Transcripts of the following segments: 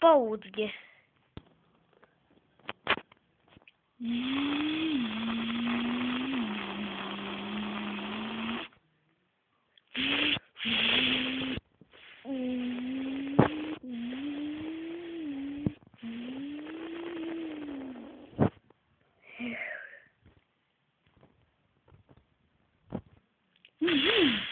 południe. Mm-hmm.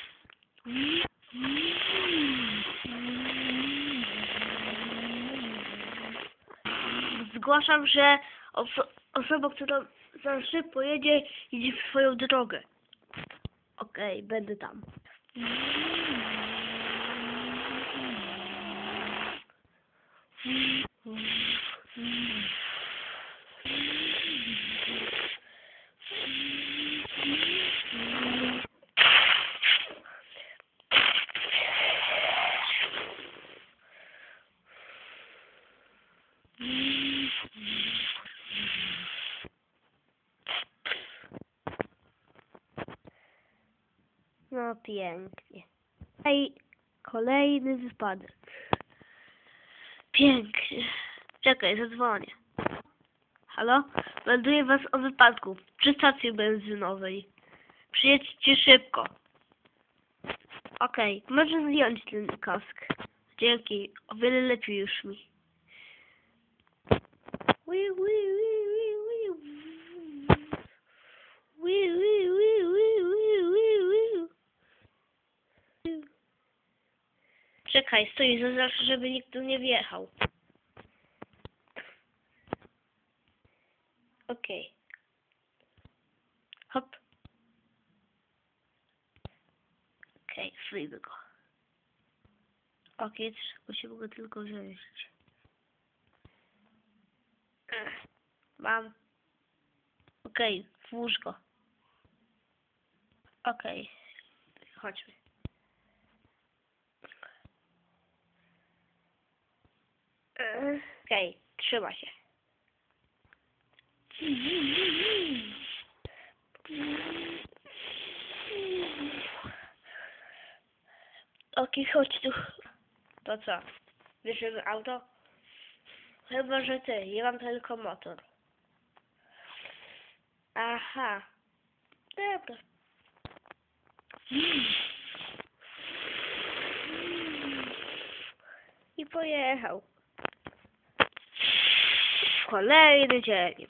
Zgłaszam, że oso- osoba, która za szybko jedzie, idzie w swoją drogę. Okej, będę tam. No pięknie. Ej, kolejny wypadek. Pięknie. Czekaj, zadzwonię. Halo? Melduję was o wypadku przy stacji benzynowej. Przyjedźcie szybko. Okej, możesz zdjąć ten kask. Dzięki, o wiele lepiej już mi. Wi, wi, wi, Czekaj, stoi, zaznacz, żeby nikt tu nie wjechał. Okej. Hop. Okej, okay, go. Okej, musimy go tylko wziąć. Mam. Okej, włóż go. Okej, chodźmy. Okej, trzyma się. Okej, chodź tu. To co? Bierzemy auto? Chyba, że ty. Ja mam tylko motor. Aha. Dobra. I pojechał w kolejny dzień.